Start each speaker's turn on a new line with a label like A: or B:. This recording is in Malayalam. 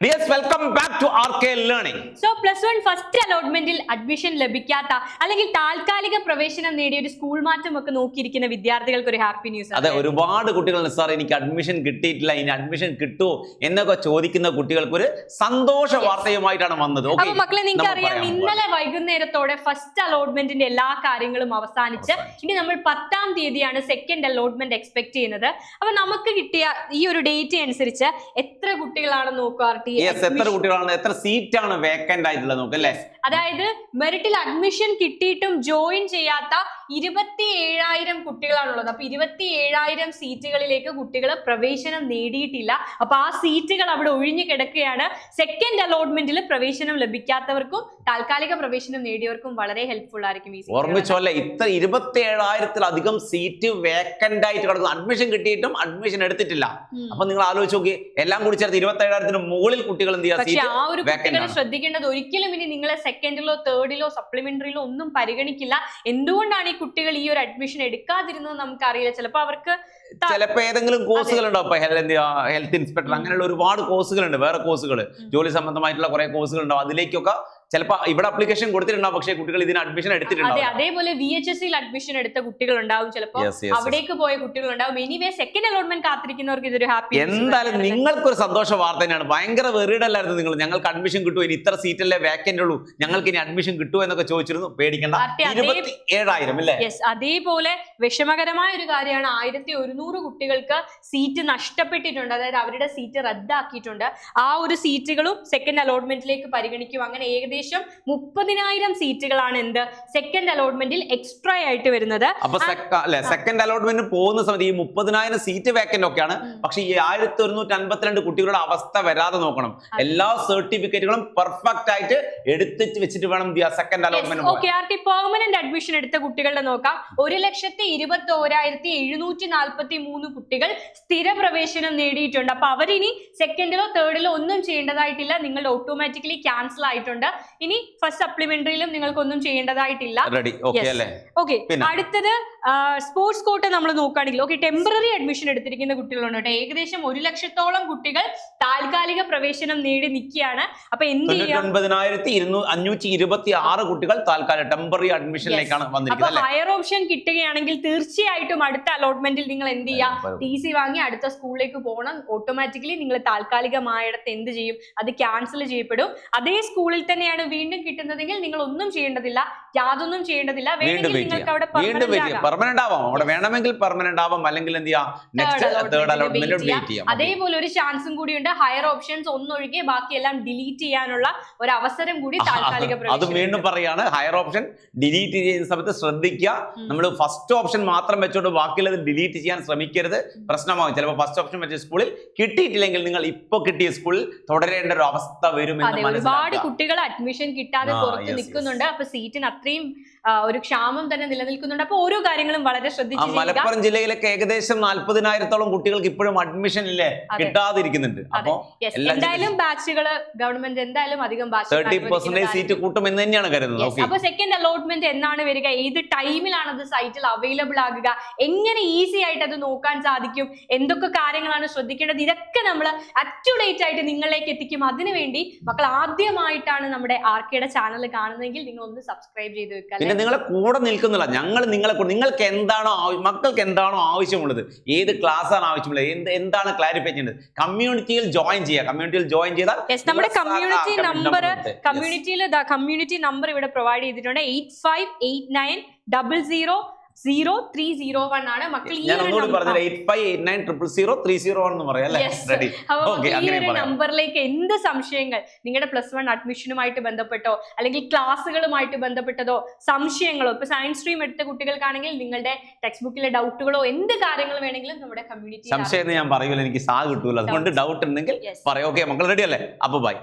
A: Dears welcome back to R K learning
B: so plus one first അലോട്ട്മെന്റിൽ admission ലഭിക്കാത്ത അല്ലെങ്കിൽ താൽക്കാലിക പ്രവേശനം നേടിയ ഒരു സ്കൂൾ മാറ്റം ഒക്കെ നോക്കിയിരിക്കുന്ന വിദ്യാർത്ഥികൾക്ക് ഒരു ഹാപ്പി ന്യൂസ്
A: അതെ ഒരുപാട് കുട്ടികൾ സാർ എനിക്ക് അഡ്മിഷൻ കിട്ടിയിട്ടില്ല. ഇനി അഡ്മിഷൻ കിട്ടുമോ എന്നൊക്കെ ചോദിക്കുന്ന കുട്ടികൾക്ക് ഒരു സന്തോഷ വാർത്തയുമായിട്ടാണ് വന്നത്.
B: അപ്പൊ മക്കളെ നിങ്ങൾക്ക് അറിയാം. ഇന്നലെ വൈകുന്നേരത്തോടെ ഫസ്റ്റ് അലോട്ട്മെന്റിന്റെ എല്ലാ കാര്യങ്ങളും അവസാനിച്ച് ഇനി നമ്മൾ പത്താം തീയതിയാണ് സെക്കൻഡ് അലോട്ട്മെന്റ് എക്സ്പെക്ട് ചെയ്യുന്നത്. അപ്പൊ നമുക്ക് കിട്ടിയ ഈ ഒരു ഡേറ്റ് അനുസരിച്ച് എത്ര കുട്ടികളാണ് നോക്കുക ടി
A: Yes, എത്ര കുട്ടികളാണ്? എത്ര സീറ്റാണ് വേക്കന്റ് ആയിട്ടുള്ളത് അല്ലേ?
B: അതായത് മെറിറ്റിൽ അഡ്മിഷൻ കിട്ടിയിട്ടും ജോയിൻ ചെയ്യാത്ത ഇരുപത്തി ഏഴായിരം കുട്ടികളാണുള്ളത്. അപ്പൊ ഇരുപത്തി ഏഴായിരം സീറ്റുകളിലേക്ക് കുട്ടികൾ പ്രവേശനം നേടിയിട്ടില്ല. അപ്പൊ ആ സീറ്റുകൾ അവിടെ ഒഴിഞ്ഞു കിടക്കുകയാണ്. സെക്കൻഡ് അലോട്ട്മെന്റിൽ പ്രവേശനം ലഭിക്കാത്തവർക്കും താൽക്കാലിക പ്രവേശനം നേടിയവർക്കും വളരെ ഹെൽപ്ഫുൾ ആയിരിക്കും ഈ.
A: ഓർമ്മിച്ചോല്ലേ? ഇത്ര ഇരുപത്തി ഏഴായിരത്തിലധികം സീറ്റ് വേക്കന്റ് ആയിട്ട് കിടക്കുന്നു. അഡ്മിഷൻ കിട്ടിയിട്ടും അഡ്മിഷൻ എടുത്തിട്ടില്ല. അപ്പൊ നിങ്ങൾ ആലോചിച്ച് നോക്കി. എല്ലാം കൂടി ചേർത്ത് ഇരുപത്തി ഏഴായിരത്തിന് മുകളിൽ കുട്ടികൾ എന്ത് ചെയ്യാം
B: പക്ഷേ ആ ഒരു
A: vacant
B: കുട്ടികൾ ശ്രദ്ധിക്കേണ്ടത് ഒരിക്കലും ഇനി നിങ്ങളെ സെക്കൻഡിലോ തേർഡിലോ സപ്ലിമെന്ററിയിലോ ഒന്നും പരിഗണിക്കില്ല. എന്തുകൊണ്ടാണ് ഈ കുട്ടികൾ ഈ ഒരു അഡ്മിഷൻ എടുക്കാതിരുന്നത് നമുക്കറിയില്ല. ചിലപ്പോൾ അവർക്ക്
A: ചിലപ്പോ ഏതെങ്കിലും കോഴ്സുകൾ ഉണ്ടാവും ഹെൽത്ത് ഇൻസ്പെക്ടർ അങ്ങനെയുള്ള ഒരുപാട് കോഴ്സുകൾ ഉണ്ട് വേറെ കോഴ്സുകൾ ജോലി സംബന്ധമായിട്ടുള്ള കുറെ കോഴ്സുകൾ ഉണ്ടാവും അതിലേക്കൊക്കെ ചിലപ്പോ ഇവിടെ അപ്ലിക്കേഷൻ കൊടുത്തിട്ടുണ്ടാവും പക്ഷേ കുട്ടികൾ ഇതിന് അഡ്മിഷൻ
B: അതെ
A: എടുത്തിട്ടുണ്ടാവും
B: അതേപോലെ വി എച്ച് എസ് അഡ്മിഷൻ എടുത്ത കുട്ടികൾ ഉണ്ടാവും ചിലപ്പോൾ
A: Yes, yes, yes.
B: അവിടേക്ക് പോയ കുട്ടികൾ ഉണ്ടാവും എനിവേ സെക്കൻഡ് അലോട്ട്മെന്റ് കാത്തിരിക്കുന്നവർക്ക് ഇതൊരു ഹാപ്പി
A: എന്തായാലും നിങ്ങൾക്കൊരു സന്തോഷ വാർത്ത തന്നെയാണ്. ഭയങ്കര വെറിയിടല്ലായിരുന്നു നിങ്ങൾ. ഞങ്ങൾക്ക് അഡ്മിഷൻ കിട്ടുമോ ഇനി ഇത്ര സീറ്റല്ലേ വേക്കന്റ് ഉള്ളൂ. ഞങ്ങൾക്ക് ഇനി അഡ്മിഷൻ കിട്ടുമോ എന്നൊക്കെ ചോദിച്ചിരുന്നു. പേടിക്കണ്ട.
B: പാർട്ടി അതേ-
A: ഇരുപത്തി ഏഴായിരം അല്ലേ?
B: യെസ് അതേപോലെ വിഷമകരമായ ഒരു കാര്യമാണ്. ആയിരത്തി ഒരുന്നൂറ് കുട്ടികൾക്ക് സീറ്റ് നഷ്ടപ്പെട്ടിട്ടുണ്ട്. അതായത് അവരുടെ സീറ്റ് റദ്ദാക്കിയിട്ടുണ്ട്. ആ ഒരു സീറ്റുകളും സെക്കൻഡ് അലോട്ട്മെന്റിലേക്ക് പരിഗണിക്കും. അങ്ങനെ ഏകദേശം മുപ്പതിനായിരം സീറ്റുകളാണ് എന്ത്? സെക്കൻഡ് അലോട്ട്മെന്റിൽ എക്സ്ട്രാ ആയിട്ട് വരുന്നത്.
A: അപ്പൊ സെക്കൻഡ് അലോട്ട്മെന്റ് പോകുന്ന സമയത്ത് ഈ മുപ്പതിനായിരം സീറ്റ് വേക്കന്റ് ഒക്കെയാണ്. പക്ഷെ ഈ ആയിരത്തി ഒരുന്നൂറ്റി അൻപത്തിരണ്ട് കുട്ടികളുടെ അവസ്ഥ വരാതെ നോക്കണം. എല്ലാ സർട്ടിഫിക്കറ്റുകളും പെർഫെക്റ്റ് ആയിട്ട് എടുത്തിട്ട് വെച്ചിട്ട് വേണം second allotment
B: okay R T permanent admission എടുത്ത കുട്ടികളുടെ നോക്കാം. ഒരു ലക്ഷത്തി ഇരുപത്തി ഓരായിരത്തി എഴുന്നൂറ്റി നാൽപ്പത്തി മൂന്ന് കുട്ടികൾ സ്ഥിര പ്രവേശനം നേടിയിട്ടുണ്ട്. അപ്പൊ അവരിനി സെക്കൻഡിലോ തേർഡിലോ ഒന്നും ചെയ്യേണ്ടതായിട്ടില്ല. നിങ്ങളുടെ ഓട്ടോമാറ്റിക്കലി ക്യാൻസൽ ആയിട്ടുണ്ട്. ഇനി ഫസ്റ്റ് സപ്ലിമെന്ററിയിലും നിങ്ങൾക്ക് ഒന്നും ചെയ്യേണ്ടതായിട്ടില്ല
A: ഓക്കെ
B: അടുത്തത് സ്പോർട്സ് കോട്ട നമ്മൾ നോക്കുകയാണെങ്കിൽ ഓക്കെ ടെമ്പററി അഡ്മിഷൻ എടുത്തിരിക്കുന്ന കുട്ടികളുണ്ട് കേട്ടോ. ഏകദേശം ഒരു ലക്ഷത്തോളം കുട്ടികൾ താൽക്കാലിക പ്രവേശനം നേടി നിൽക്കുകയാണ്. അപ്പൊ എന്ത് ചെയ്യാം?
A: ഒൻപതിനായിരത്തി അഞ്ഞൂറ്റി ഇരുപത്തി ആറ് കുട്ടികൾ താൽക്കാലിക ടെമ്പററി അഡ്മിഷനിലേക്കാണ് വന്നിരിക്കുന്നത്
B: ഹയർ ഓപ്ഷൻ കിട്ടുകയാണെങ്കിൽ തീർച്ചയായിട്ടും അടുത്ത അലോട്ട്മെന്റിൽ നിങ്ങൾ എന്ത് ചെയ്യുക ടി സി വാങ്ങി അടുത്ത സ്കൂളിലേക്ക് പോകണം. ഓട്ടോമാറ്റിക്കലി നിങ്ങൾ താൽക്കാലികമായിടത്ത് എന്ത് ചെയ്യും? അത് ക്യാൻസൽ ചെയ്യപ്പെടും. അതേ സ്കൂളിൽ തന്നെയാണ് വീണ്ടും കിട്ടുന്നതെങ്കിൽ നിങ്ങൾ ഒന്നും ചെയ്യേണ്ടതില്ല യാതൊന്നും ചെയ്യേണ്ടതില്ല. വേണമെങ്കിൽ നിങ്ങൾക്ക് അവിടെ
A: ചെയ്യാം വീണ്ടും
B: permanent
A: വെയിറ്റ് ചെയ്യാം. പെർമനന്റ് ആവാം. അവിടെ വേണമെങ്കിൽ പെർമനന്റ് ആവാം. അല്ലെങ്കിൽ എന്ത് ചെയ്യാം? Next
B: allotment
A: third allotment wait ചെയ്യാം.
B: അതേപോലെ ഒരു ചാൻസും കൂടിയുണ്ട് ഹയർ ഓപ്ഷൻസ് ഒന്നൊഴികെ ബാക്കിയെല്ലാം ഡിലീറ്റ് ചെയ്യാനുള്ള ഒരു അവസരം കൂടി താൽക്കാലിക
A: അത് വീണ്ടും പറയാണ്. ഹയർ ഓപ്ഷൻ ഡിലീറ്റ് ചെയ്യുന്ന സമയത്ത് ശ്രദ്ധിക്കുക. നമ്മൾ ഫസ്റ്റ് ഓപ്ഷൻ മാത്രം വെച്ചോണ്ട് ബാക്കിയുള്ളത് ഡിലീറ്റ് ചെയ്യാൻ ശ്രമിക്കരുത്. പ്രശ്നമാകും. ചിലപ്പോൾ ഫസ്റ്റ് ഓപ്ഷൻ വെച്ച സ്കൂളിൽ കിട്ടിയിട്ടില്ലെങ്കിൽ നിങ്ങൾ ഇപ്പൊ കിട്ടിയ സ്കൂളിൽ തുടരേണ്ട ഒരു അവസ്ഥ വരും
B: അതെ ഒരുപാട്
A: മനസ്സിലാക്കുക.
B: കുട്ടികൾ അഡ്മിഷൻ കിട്ടാതെ പുറത്ത്. നിൽക്കുന്നുണ്ട് അപ്പൊ സീറ്റിന് അത്രയും ഒരു ക്ഷാമം തന്നെ നിലനിൽക്കുന്നുണ്ട്. അപ്പൊ ഓരോ കാര്യങ്ങളും വളരെ ശ്രദ്ധിച്ചു
A: മലപ്പുറം ജില്ലയിലൊക്കെ ഏകദേശം നാല്പതിനായിരത്തോളം കുട്ടികൾക്ക് ഇപ്പോഴും അഡ്മിഷൻ ഇല്ലേ കിട്ടാതിരിക്കുന്നുണ്ട്. അപ്പൊ
B: എന്തായാലും ബാച്ചുകൾ ഗവൺമെന്റ് എന്തായാലും അധികം.
A: പെർസെന്റേജ് സീറ്റ് കൂട്ടും എന്ന് തന്നെയാണ് കരുതുന്നത്. അപ്പോൾ
B: അപ്പൊ സെക്കൻഡ് അലോട്ട്മെന്റ് എന്നാണ് വരിക. ഏത് ടൈമിലാണ് അത് സൈറ്റിൽ അവൈലബിൾ ആകുക? എങ്ങനെ ഈസി ആയിട്ട് അത് നോക്കാൻ സാധിക്കും? എന്തൊക്കെ കാര്യങ്ങളാണ് ശ്രദ്ധിക്കേണ്ടത്? ഇതൊക്കെ നമ്മൾ അറ്റുഡേറ്റ് ആയിട്ട് നിങ്ങളിലേക്ക് എത്തിക്കും. അതിനുവേണ്ടി മക്കൾ ആദ്യമായിട്ടാണ് നമ്മുടെ ആർക്കയുടെ കെയുടെ ചാനൽ കാണുന്നതെങ്കിൽ നിങ്ങൾ ഒന്ന് സബ്സ്ക്രൈബ് ചെയ്ത് വെക്കുക
A: നിങ്ങളെ കൂടെ നിൽക്കുന്നില്ല. ഞങ്ങൾ നിങ്ങളെ കൂടെ നിങ്ങൾക്ക് എന്താണോ ആവശ്യം മക്കൾക്ക് എന്താണോ ആവശ്യമുള്ളത് ഏത് ക്ലാസ് ആണ് ആവശ്യമുള്ളത് എന്ത് എന്താണ് ക്ലാരിഫൈ ചെയ്യേണ്ടത്? കമ്മ്യൂണിറ്റിയിൽ ജോയിൻ ചെയ്യുക. കമ്മ്യൂണിറ്റിയിൽ ജോയിൻ ചെയ്താൽ
B: നമ്മുടെ
A: കമ്മ്യൂണിറ്റി നമ്പർ
B: കമ്മ്യൂണിറ്റിയിൽ കമ്മ്യൂണിറ്റി നമ്പർ ഇവിടെ പ്രൊവൈഡ് ചെയ്തിട്ടുണ്ട്. Eight five eight nine double zero zero three zero one ആണ്. മക്കൾ ഈ ഒരു നമ്പറിലേക്ക് എന്ത് സംശയങ്ങൾ? നിങ്ങളുടെ പ്ലസ് വൺ അഡ്മിഷനുമായിട്ട് ബന്ധപ്പെട്ടോ അല്ലെങ്കിൽ ക്ലാസ്സുകളുമായിട്ട് ബന്ധപ്പെട്ടതോ സംശയങ്ങളോ? ഇപ്പൊ സയൻസ് സ്ട്രീം എടുത്ത കുട്ടികൾക്കാണെങ്കിൽ നിങ്ങളുടെ ടെക്സ്റ്റ് ബുക്കിലെ ഡൗട്ടുകളോ എന്ത് കാര്യങ്ങൾ വേണമെങ്കിലും നമ്മുടെ കമ്മ്യൂണിറ്റി
A: സംശയം ഞാൻ പറയൂല. എനിക്ക് സാ കിട്ടൂല. അതുകൊണ്ട് ഡൗട്ട് ഉണ്ടെങ്കിൽ. പറയാം. ഓക്കെ മക്കൾ റെഡി അല്ലേ? അപ്പൊ ബൈ